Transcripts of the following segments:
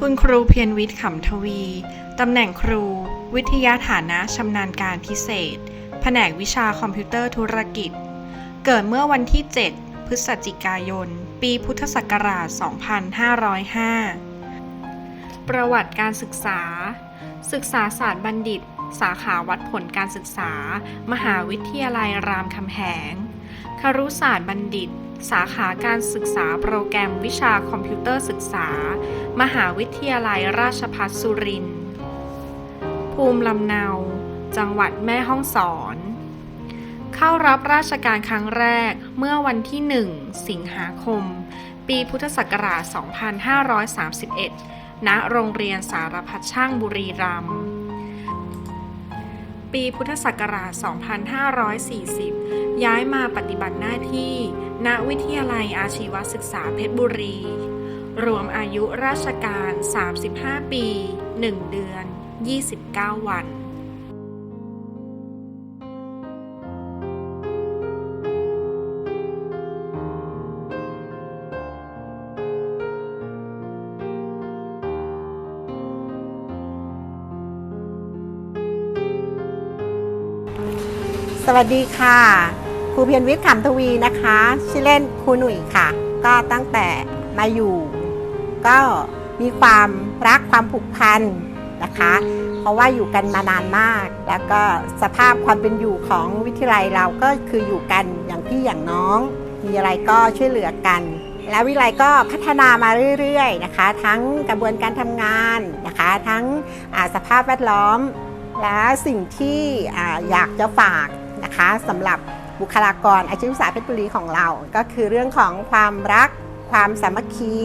คุณครูเพียรวิทย์ขำทวี ตำแหน่งครู วิทยาฐานะชำนาญการพิเศษ แผนกวิชาคอมพิวเตอร์ธุรกิจ เกิดเมื่อวันที่ 7 พฤศจิกายน ปีพุทธศักราช 2505 ประวัติการศึกษา ศึกษาศาสตร์บัณฑิต สาขาวัดผลการศึกษา มหาวิทยาลัยรามคำแหงครุศาสตร์บัณฑิต สาขาการศึกษาโปรแกรมวิชาคอมพิวเตอร์ศึกษา มหาวิทยาลัยราชภัฏสุรินทร์ ภูมิลำเนา จังหวัดแม่ฮ่องสอน เข้ารับราชการครั้งแรกเมื่อวันที่ 1 สิงหาคม ปีพุทธศักราช 2531 ณ โรงเรียนสารพัดช่างบุรีรัมย์ ปีพุทธศักราช 2540 ย้ายมาปฏิบัติหน้าที่ ณ วิทยาลัยอาชีวศึกษาเพชรบุรี รวมอายุราชการ 35 ปี 1 เดือน 29 วัน สวัสดีค่ะ ครูเพียรวิทย์ขำทวีนะคะ ชื่อเล่นครูหนุ่ยค่ะ ก็ตั้งแต่มาอยู่ ก็มีความรักความผูกพันนะคะ เพราะว่าอยู่กันมานานมาก แล้วก็สภาพความเป็นอยู่ของวิทยาลัยเราก็คืออยู่กันอย่างพี่อย่างน้อง มีอะไรก็ช่วยเหลือกัน แล้ววิทยาลัยก็พัฒนามาเรื่อยๆนะคะ ทั้งกระบวนการทำงานนะคะ ทั้งสภาพแวดล้อม และสิ่งที่อยากจะฝาก นะคะสำหรับบุคลากรอาชีวศึกษาเพชรบุรีของเรา ก็คือเรื่องของความรักความสามัคคี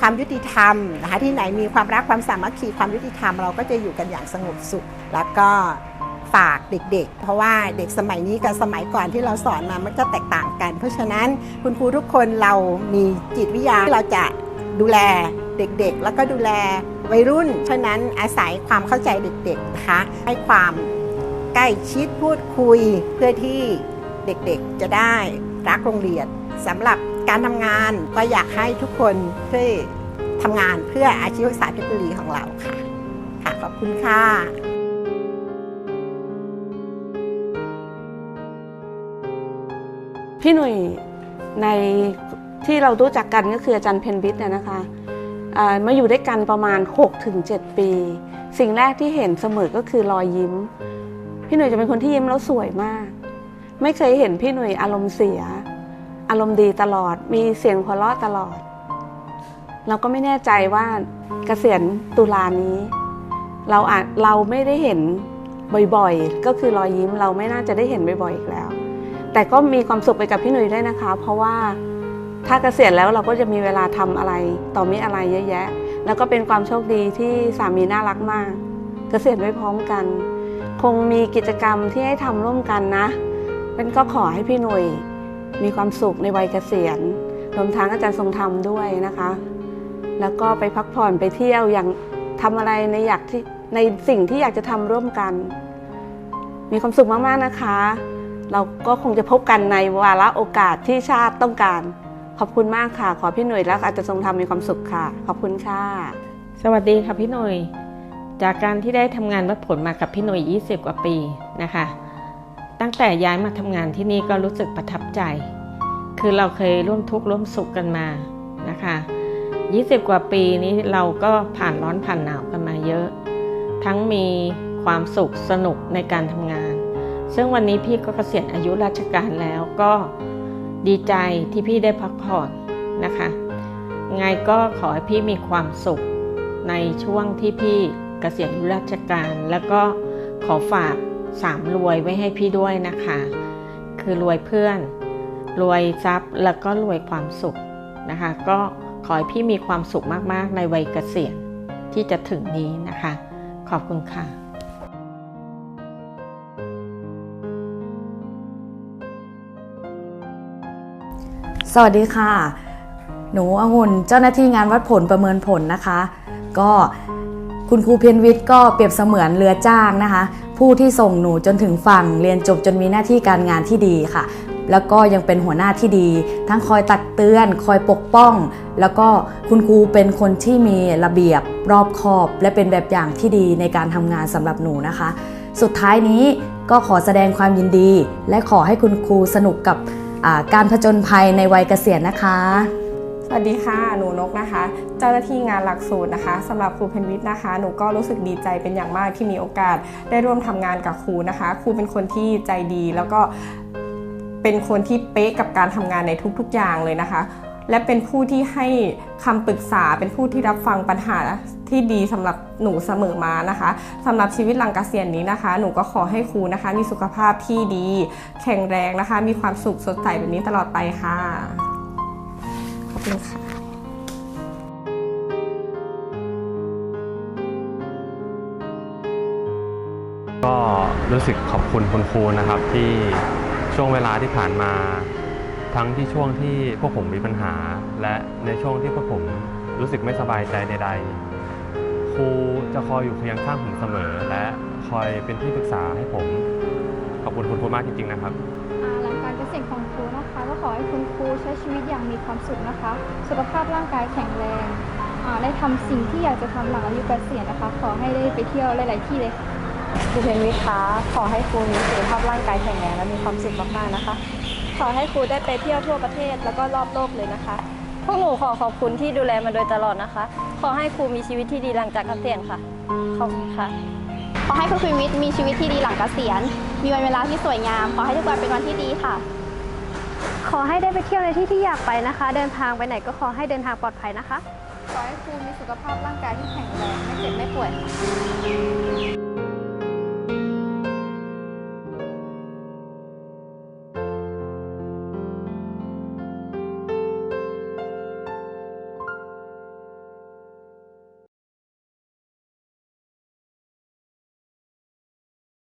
ความยุติธรรมนะคะที่ไหนมีความรักความสามัคคีความยุติธรรมเราก็จะอยู่กันอย่างสงบสุข แล้วก็ฝากเด็กๆ เพราะว่าเด็กสมัยนี้กับสมัยก่อนที่เราสอนมามันก็แตกต่างกัน เพราะฉะนั้นคุณครูทุกคนเรามีจิตวิทยาที่เราจะดูแลเด็กๆ แล้วก็ดูแลวัยรุ่น ฉะนั้นอาศัยความเข้าใจเด็กๆนะคะให้ความ ใกล้ชิดพูดคุยเพื่อที่เด็กๆจะได้รักโรงเรียนสำหรับการทำงานก็อยากให้ทุกคนที่ทำงานเพื่ออาชีวศึกษาเพชรบุรีของเราค่ะ ค่ะ ขอบคุณค่ะพี่หนุ่ยในที่เรารู้จักกันก็คืออาจารย์เพนวิทนะคะมาอยู่ด้วยกันประมาณ 6-7 ปี สิ่งแรกที่เห็นเสมอก็คือรอยยิ้ม พี่หนุ่ยจะเป็นคนที่ยิ้มแล้วสวยมาก ไม่เคยเห็นพี่หนุ่ยอารมณ์เสีย อารมณ์ดีตลอด มีเสียงหัวเราะตลอด เราก็ไม่แน่ใจว่าเกษียณตุลานี้ เราอาจเราไม่ได้เห็นบ่อยๆ ก็คือรอยยิ้มเราไม่น่าจะได้เห็นบ่อยๆอีกแล้ว แต่ก็มีความสุขไปกับพี่หนุ่ยด้วยนะคะ เพราะว่าถ้าเกษียณแล้วเราก็จะมีเวลาทำอะไร ต่อมีอะไรเยอะแยะ แล้วก็เป็นความโชคดีที่สามีน่ารักมาก เกษียณไว้พร้อมกัน คงมีกิจกรรมที่ให้ทำร่วมกันนะเป็นก็ขอให้พี่หนุ่ยมีความสุขในวัยเกษียณรวมทั้งอาจารย์ทรงธรรมด้วยนะคะ แล้วก็ไปพักผ่อนไปเที่ยวอย่างทำอะไรในอยากที่ในสิ่งที่อยากจะทำร่วมกัน มีความสุขมาก ๆ นะคะ เราก็คงจะพบกันในวาระโอกาสที่ชาติต้องการ ขอบคุณมากค่ะ ขอพี่หน่วยและอาจารย์ทรงธรรมมีความสุขค่ะ ขอบคุณค่ะ สวัสดีค่ะพี่หนุ่ย จากการที่ได้ทำงานวัดผลมากับพี่หนุ่ย20 กว่าปีนะคะ ตั้งแต่ย้ายมาทำงานที่นี่ก็รู้สึกประทับใจ คือเราเคยร่วมทุกข์ร่วมสุขกันมานะคะ 20 กว่าปีนี้เราก็ผ่านร้อนผ่านหนาวกันมาเยอะ ทั้งมีความสุขสนุกในการทำงาน ซึ่งวันนี้พี่ก็เกษียณอายุราชการแล้วก็ดีใจที่พี่ได้พักผ่อนนะคะ ไงก็ขอให้พี่มีความสุขในช่วงที่พี่ กษียณราชการ แล้วก็ขอฝากสามรวยไว้ให้พี่ด้วยนะคะ คือรวยเพื่อน รวยทรัพย์แล้วก็รวยความสุขนะคะ ก็ขอให้พี่มีความสุขมากๆ ในวัยเกษียณที่จะถึงนี้นะคะ ขอบคุณค่ะสวัสดีค่ะ หนูองุ่นเจ้าหน้าที่งานวัดผลประเมินผลนะคะ ก็ คุณครูเพียรวิทย์ก็เปรียบเสมือนเรือจ้างนะคะ ผู้ที่ส่งหนูจนถึงฝั่งเรียนจบจนมีหน้าที่การงานที่ดีค่ะ แล้วก็ยังเป็นหัวหน้าที่ดี ทั้งคอยตักเตือน คอยปกป้อง แล้วก็คุณครูเป็นคนที่มีระเบียบรอบคอบ และเป็นแบบอย่างที่ดีในการทำงานสำหรับหนูนะคะ สุดท้ายนี้ก็ขอแสดงความยินดี และขอให้คุณครูสนุกกับการผจญภัยในวัยเกษียณนะคะ สวัสดีค่ะหนูนกนะคะ เจ้าหน้าที่งานหลักสูตรนะคะสำหรับครูเพนวิทย์นะคะ หนูก็รู้สึกดีใจเป็นอย่างมากที่มีโอกาสได้ร่วมทำงานกับครูนะคะ ครูเป็นคนที่ใจดี แล้วก็เป็นคนที่เป๊ะกับการทำงานในทุกๆอย่างเลยนะคะ และเป็นผู้ที่ให้คำปรึกษาเป็นผู้ที่รับฟังปัญหาที่ดีสำหรับหนูเสมอมานะคะสำหรับชีวิตหลังเกษียณนี้นะคะ หนูก็ขอให้ครูนะคะ มีสุขภาพที่ดี แข็งแรงนะคะ มีความสุขสดใสแบบนี้ตลอดไปค่ะ ขอบคุณค่ะก็รู้สึกขอบคุณคุณครูนะครับที่ช่วงเวลาที่ผ่านมา ทั้งที่ช่วงที่พวกผมมีปัญหา และในช่วงที่พวกผมรู้สึกไม่สบายใจใด ๆ ครูจะคอยอยู่เคียงข้างผมเสมอ และคอยเป็นที่ปรึกษาให้ผม ขอบคุณคุณครูมากจริงๆนะครับ ช้ชีวิตอย่างมีความสุขนะคะ สุขภาพร่างกายแข็งแรงอ่าได้ทำสิ่งที่อยากจะทำหลังอายุเกษียณนะคะ ขอให้ได้ไปเที่ยวหลาย ๆ ที่เลยค่ะครูเพนวิทย์คะขอให้ครูมีสุขภาพร่างกายแข็งแรงและมีความสุขมากๆนะคะ ขอให้ครูได้ไปเที่ยวทั่วประเทศแล้วก็รอบโลกเลยนะคะ พวกหนูขอขอบคุณที่ดูแลมาโดยตลอดนะคะ ขอให้ครูมีชีวิตที่ดีหลังจากเกษียณค่ะ ขอบคุณค่ะ ขอให้คุณครูวิทย์มีชีวิตที่ดีหลังเกษียณ มีวันเวลาที่สวยงาม ขอให้ทุกวันเป็นวันที่ดีค่ะ ขอให้ได้ไปเที่ยวในที่ที่อยากไปนะคะ เดินทางไปไหนก็ขอให้เดินทางปลอดภัยนะคะ ขอให้ครูมีสุขภาพร่างกายที่แข็งแรง ไม่เจ็บไม่ป่วยค่ะ